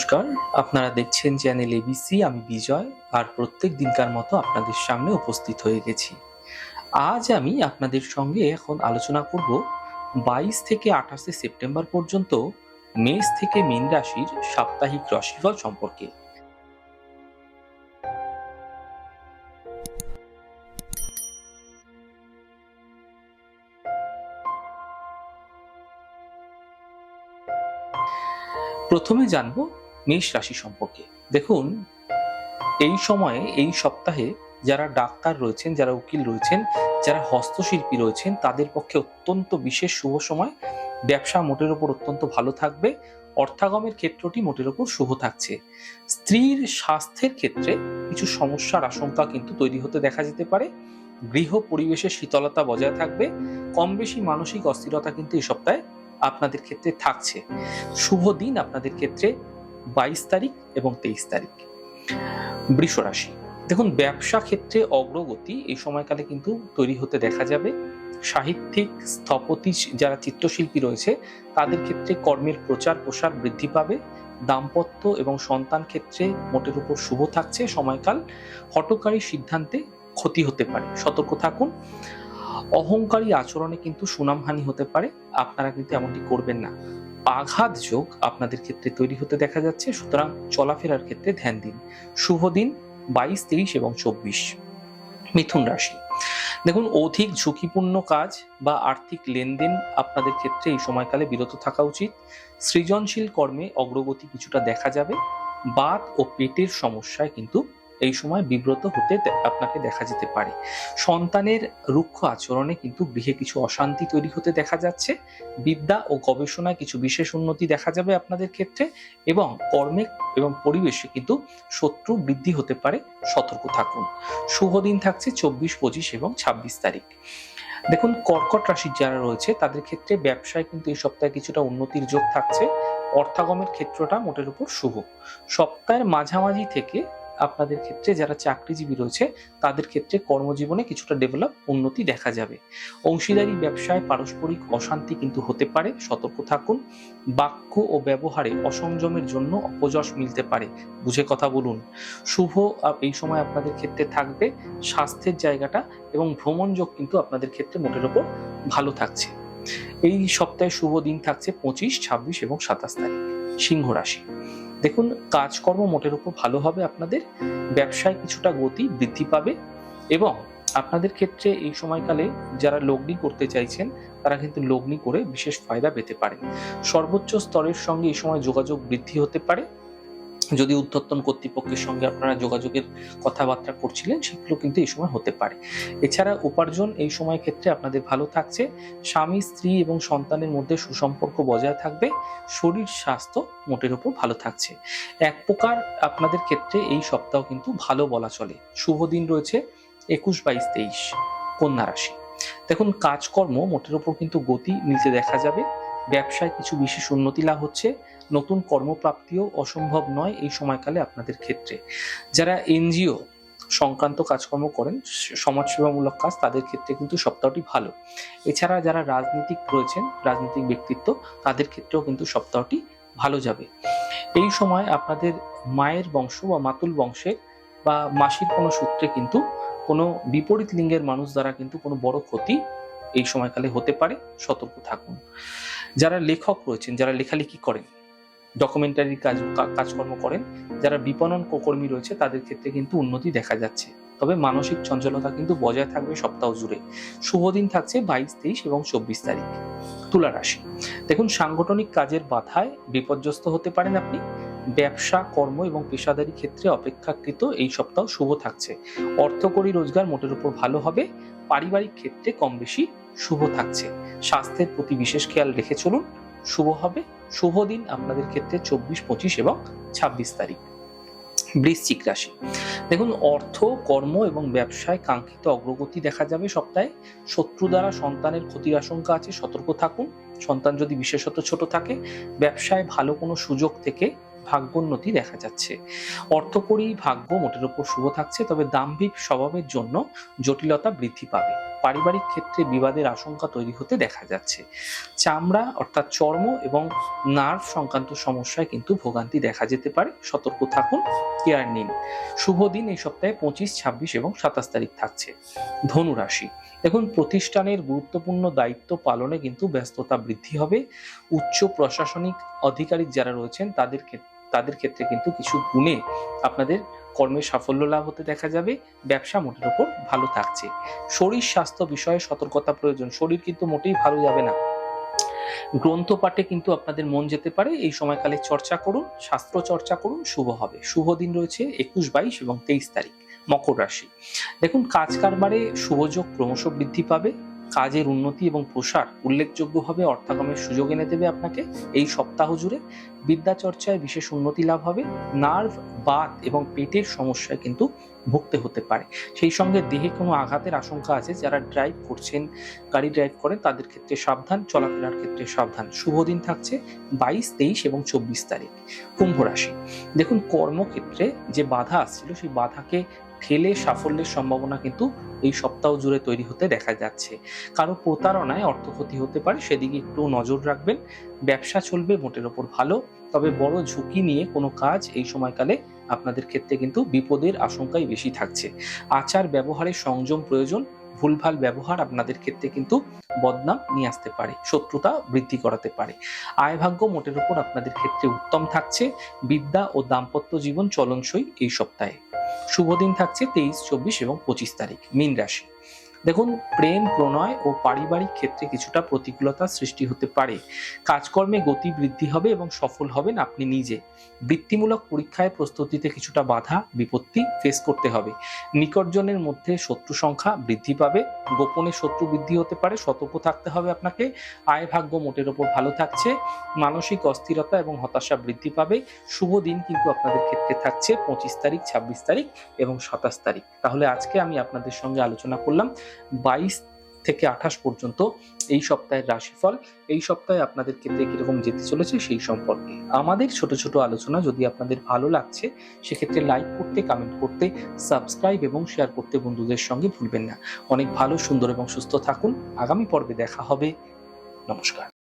নমস্কার, আপনারা দেখছেন চ্যানেল এবিসি আমি বিজয়, আর প্রত্যেক দিনকার মতো আপনাদের সামনে উপস্থিত হয়ে গেছি। আজ আমি আপনাদের সঙ্গে এখন আলোচনা করব বাইশ থেকে আঠাশে সেপ্টেম্বর পর্যন্ত মেষ থেকে মীন রাশির সাপ্তাহিক রাশিফল সম্পর্কে। প্রথমে জানব মেষ রাশি সম্পর্কে। দেখুন, এই সময়ে, এই সপ্তাহে যারা ডাক্তার রয়েছেন, যারা উকিল রয়েছেন, যারা হস্তশিল্পী রয়েছেন, তাদের পক্ষে অত্যন্ত বিশেষ শুভ সময়। ব্যবসা মোটের ওপর অত্যন্ত ভালো থাকবে। অর্থাগমের ক্ষেত্রটি মোটের ওপর শুভ থাকছে। স্ত্রীর স্বাস্থ্যের ক্ষেত্রে কিছু সমস্যার আশঙ্কা কিন্তু তৈরি হতে দেখা যেতে পারে। গৃহ পরিবেশের শীতলতা বজায় থাকবে। কম বেশি মানসিক অস্থিরতা কিন্তু এই সপ্তাহে আপনাদের ক্ষেত্রে থাকছে। শুভ দিন আপনাদের ক্ষেত্রে বাইশ তারিখ এবং তেইশ তারিখ। বৃষ রাশি। দেখুন, ব্যবসা ক্ষেত্রে অগ্রগতি এই সময়কালে কিন্তু তৈরি হতে দেখা যাবে। সাহিত্যিক স্থপতি যারা চিত্রশিল্পী রয়েছে, তাদের ক্ষেত্রে কর্মের প্রচার প্রসার বৃদ্ধি পাবে। দাম্পত্য এবং সন্তান ক্ষেত্রে মোটের উপর শুভ থাকছে সময়কাল। হটকারী সিদ্ধান্তে ক্ষতি হতে পারে, সতর্ক থাকুন। অহংকারী আচরণে কিন্তু সুনামহানি হতে পারে, আপনারা কিন্তু এমনটি করবেন না। আঘাত যোগ আপনাদের ক্ষেত্রে তৈরি হতে দেখা যাচ্ছে। সুতরাং চলাফেরার ক্ষেত্রে ধ্যান দিন। শুভ দিন, বাইশ তেইশ এবং চব্বিশ। মিথুন রাশি। দেখুন, অধিক ঝুঁকিপূর্ণ কাজ বা আর্থিক লেনদেন আপনাদের ক্ষেত্রে এই সময়কালে বিরত থাকা উচিত। সৃজনশীল কর্মে অগ্রগতি কিছুটা দেখা যাবে। বাত ও পেটের সমস্যায় কিন্তু এই সময় বিব্রত হতে আপনাকে দেখা যেতে পারে। সন্তানের রুক্ষ আচরণে কিন্তু গৃহে কিছু অশান্তি তৈরি হতে দেখা যাচ্ছে। বিদ্যা ও গবেষণায় কিছু বিশেষ উন্নতি দেখা যাবে আপনাদের ক্ষেত্রে এবং কর্মে এবং পরিবেশে কিন্তু শত্রু বৃদ্ধি হতে পারে। সতর্ক থাকুন। শুভ দিন থাকছে চব্বিশ, পঁচিশ এবং ছাব্বিশ তারিখ। দেখুন, কর্কট রাশির যারা রয়েছে, তাদের ক্ষেত্রে ব্যবসায় কিন্তু এই সপ্তাহে কিছুটা উন্নতির যোগ থাকছে। অর্থাগমের ক্ষেত্রটা মোটের উপর শুভ। সপ্তাহের মাঝামাঝি থেকে আপনাদের ক্ষেত্রে যারা চাকরিজীবী রয়েছে তাদের ক্ষেত্রে কর্মজীবনে কিছুটা ডেভেলপ উন্নতি দেখা যাবে। অংশীদারি ব্যবসায় পারস্পরিক অশান্তি কিন্তু হতে পারে সতর্ক থাকুন। বাক্য ও ব্যবহারে অসংযমের জন্য অপযশ মিলতে পারে বুঝে কথা বলুন। শুভ এই সময় আপনাদের ক্ষেত্রে থাকবে স্বাস্থ্যের জায়গাটা এবং ভ্রমণ যোগ কিন্তু আপনাদের ক্ষেত্রে মোটের ওপর ভালো থাকছে। এই সপ্তাহে শুভ দিন থাকছে পঁচিশ, ছাব্বিশ এবং সাতাশ তারিখ, সিংহ রাশি। দেখুন, কাজকর্ম মোটের উপর ভালো হবে আপনাদের, ব্যবসায় কিছুটা গতি বৃদ্ধি পাবে এবং আপনাদের ক্ষেত্রে এই সময়কালে যারা লগ্নি করতে চাইছেন, তারা কিন্তু লগ্নি করে বিশেষ ফায়দা পেতে পারে সর্বোচ্চ স্তরের সঙ্গে এই সময় যোগাযোগ বৃদ্ধি হতে পারে। যদি উদ্ধর্তন কর্তৃপক্ষের সঙ্গে আপনারা যোগাযোগের কথাবার্তা করছিলেন, সেগুলো কিন্তু এই সময় হতে পারে। এছাড়া উপার্জন এই সময় ক্ষেত্রে আপনাদের ভালো থাকছে। স্বামী, স্ত্রী এবং সন্তানের মধ্যে সুসম্পর্ক বজায় থাকবে। শরীর, স্বাস্থ্য মোটের উপর ভালো থাকছে। এক প্রকার আপনাদের ক্ষেত্রে এই সপ্তাহ কিন্তু ভালো বলা চলে। শুভ দিন রয়েছে, একুশ বাইশ তেইশ, কন্যা রাশি। দেখুন, কাজকর্ম মোটের উপর কিন্তু গতি নিচে দেখা যাবে। ব্যবসায় কিছু বিশেষ উন্নতি লাভ হচ্ছে, নতুন কর্মপ্রাপ্তিও অসম্ভব নয় এই সময়কালে আপনাদের ক্ষেত্রে। যারা এনজিও সংক্রান্ত কাজকর্ম করেন সমাজসেবামূলক কাজ, তাদের ক্ষেত্রে কিন্তু সপ্তাহটি ভালো। এছাড়া যারা রাজনীতিক রয়েছেন, রাজনৈতিক ব্যক্তিত্ব, তাদের ক্ষেত্রেও কিন্তু সপ্তাহটি ভালো যাবে। এই সময় আপনাদের মায়ের বংশ বা মাতুল বংশের বা মাসির কোনো সূত্রে কিন্তু কোনো বিপরীত লিঙ্গের মানুষ দ্বারা কিন্তু কোনো বড় ক্ষতি এই সময়কালে হতে পারে, সতর্ক থাকুন। যারা লেখক রয়েছেন, যারা লেখালেখি করেন ডকুমেন্টারি কাজ কাজকর্ম করেন, যারা বিপণন কর্মী রয়েছে, তাদের ক্ষেত্রে কিন্তু উন্নতি দেখা যাচ্ছে। তবে মানসিক চঞ্চলতা কিন্তু বজায় থাকবে সপ্তাহ জুড়ে। শুভ দিন থাকছে বাইশ, তেইশ এবং চব্বিশ তারিখ। তুলা রাশি। দেখুন, সাংগঠনিক কাজের বাধায় বিপর্যস্ত হতে পারেন আপনি। ব্যবসা, কর্ম এবং পেশাদারি ক্ষেত্রে অপেক্ষাকৃত এই সপ্তাহ শুভ থাকছে। অর্থকরী রোজগার মোটের উপর ভালো হবে। পারিবারিক ক্ষেত্রে কম বেশি শুভ থাকছে। স্বাস্থ্যের প্রতি বিশেষ খেয়াল রেখে চলুন। শুভ হবে। শুভ দিন আপনাদের ক্ষেত্রে চব্বিশ, পঁচিশ এবং ছাব্বিশ তারিখ। বৃশ্চিক রাশি। দেখুন, অর্থ, কর্ম এবং ব্যবসায় কাঙ্ক্ষিত অগ্রগতি দেখা যাবে সপ্তাহে। শত্রু দ্বারা সন্তানের ক্ষতির আশঙ্কা আছে, সতর্ক থাকুন। সন্তান যদি বিশেষত ছোট থাকে, ব্যবসায় ভালো কোনো সুযোগ থেকে ভাগ্যোন্নতি দেখা যাচ্ছে। অর্থকরী ভাগ্য মোটের উপর শুভ থাকছে, তবে দাম্ভিক স্বভাবের জন্য জটিলতা বৃদ্ধি পাবে। পারিবারিক ক্ষেত্রে বিবাদের আশঙ্কা তৈরি হতে দেখা যাচ্ছে। চামড়া অর্থাৎ চর্ম এবং নার্ভ সংক্রান্ত সমস্যায় কিন্তু ভোগান্তি দেখা যেতে পারে। সতর্ক থাকুন, কেয়ার নিন। শুভ দিন এই সপ্তাহে পঁচিশ, ছাব্বিশ এবং সাতাশ তারিখ থাকছে। ধনু রাশি দেখুন, প্রতিষ্ঠানের গুরুত্বপূর্ণ দায়িত্ব পালনে কিন্তু ব্যস্ততা বৃদ্ধি হবে। উচ্চ প্রশাসনিক আধিকারিক যারা রয়েছেন তাদের ক্ষেত্রে তাদের ক্ষেত্রে কিন্তু কিছু গুণে আপনাদের কর্মে সাফল্য লাভ হতে দেখা যাবে। ব্যবসা মোটের ওপর ভালো থাকছে। শরীর স্বাস্থ্য বিষয়ে সতর্কতা প্রয়োজন। শরীর কিন্তু মোটেই ভালো যাবে না। গ্রন্থ পাঠে কিন্তু আপনাদের মন যেতে পারে। এই সময়কালে চর্চা করুন, শাস্ত্র চর্চা করুন, শুভ হবে। শুভ দিন রয়েছে একুশ, বাইশ এবং তেইশ তারিখ, মকর রাশি। দেখুন, কাজ কারবারে শুভযোগ ক্রমশ বৃদ্ধি পাবে। কাজের উন্নতি এবং প্রসার উল্লেখযোগ্যভাবে অর্থাগমের সুযোগ এনে দেবে আপনাকে এই সপ্তাহ জুড়ে। বিদ্যা চর্চায় বিশেষ উন্নতি লাভ হবে। নার্ভ, বাত এবং পেটের সমস্যায় কিন্তু ভুগতে হতে পারে। সেই সঙ্গে দেহে কোনো আঘাতের আশঙ্কা আছে যারা ড্রাইভ করছেন, গাড়ি ড্রাইভ করেন, তাদের ক্ষেত্রে সাবধান, চলাফেরার ক্ষেত্রে সাবধান। শুভ দিন থাকছে বাইশ, তেইশ এবং চব্বিশ তারিখ। কুম্ভ রাশি। দেখুন, কর্মক্ষেত্রে যে বাধা আসছিল, সেই বাধাকে ঠেলে সাফল্যের সম্ভাবনা কিন্তু এই সপ্তাহ জুড়ে তৈরি হতে দেখা যাচ্ছে। কারও প্রতারণায় অর্থ ক্ষতি হতে পারে, সেদিকে একটু নজর রাখবেন। ব্যবসা চলবে, মোটের ওপর ভালো। তবে বড় ঝুঁকি নিয়ে কোনো কাজ এই সময়কালে আপনাদের ক্ষেত্রে কিন্তু বিপদের আশঙ্কাই বেশি থাকছে। আচার ব্যবহারে সংযম প্রয়োজন, ভুলভাল ব্যবহার আপনাদের ক্ষেত্রে কিন্তু বদনাম নিয়ে আসতে পারে, শত্রুতা বৃদ্ধি করাতে পারে। আয়ভাগ্য মোটের ওপর আপনাদের ক্ষেত্রে উত্তম থাকছে। বিদ্যা ও দাম্পত্য জীবন চলনসই এই সপ্তাহে। শুভ দিন থাকছে তেইশ চব্বিশ এবং পঁচিশ তারিখ মীন রাশি। দেখুন, প্রেম, প্রণয় ও পারিবারিক ক্ষেত্রে কিছুটা প্রতিকূলতা সৃষ্টি হতে পারে। কাজকর্মে গতি বৃদ্ধি হবে এবং সফল হবেন আপনি নিজে। বৃত্তিমূলক পরীক্ষায় প্রস্তুতিতে কিছুটা বাধা, বিপত্তি ফেস করতে হবে। নিকটজনের মধ্যে শত্রু সংখ্যা বৃদ্ধি পাবে। গোপনে শত্রু বৃদ্ধি হতে পারে। সতর্ক থাকতে হবে আপনাকে। আয় ভাগ্য মোটের ওপর ভালো থাকছে। মানসিক অস্থিরতা এবং হতাশা বৃদ্ধি পাবে। শুভ দিন কিন্তু আপনাদের ক্ষেত্রে থাকছে পঁচিশ তারিখ, ছাব্বিশ তারিখ এবং সাতাশ তারিখ। তাহলে আজকে আমি আপনাদের সঙ্গে আলোচনা করলাম। বাইশ থেকে আঠাশ পর্যন্ত এই সপ্তাহের রাশিফল। এই সপ্তাহে আপনাদের ক্ষেত্রে কীরকম যেতে চলেছে সেই সম্পর্কে। আমাদের ছোট ছোট আলোচনা যদি আপনাদের ভালো লাগছে, সেক্ষেত্রে লাইক করতে কমেন্ট করতে সাবস্ক্রাইব এবং শেয়ার করতে বন্ধুদের সঙ্গে ভুলবেন না। অনেক ভালো, সুন্দর এবং সুস্থ থাকুন। আগামী পর্বে দেখা হবে। নমস্কার।